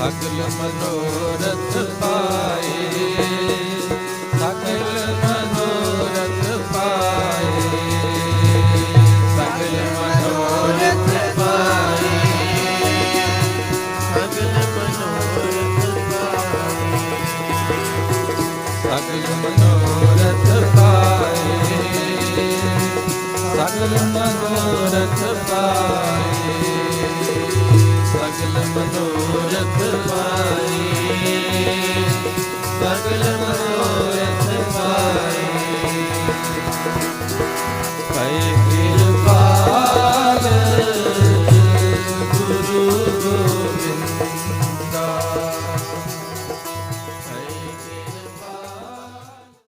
ਸਗਲ ਮਨੋਰਥ ਪਾਏ, ਸਗਲ ਮਨੋਰਥ ਪਾਏ, ਸਗਲ ਮਨੋਰਥ ਪਾਏ, ਸਗਲ ਮਨੋਰਥ ਪਾਏ ਮਨੋਰਥ ਪਾਏ ਮਨੋਰਥ ਪਾਏ Oh.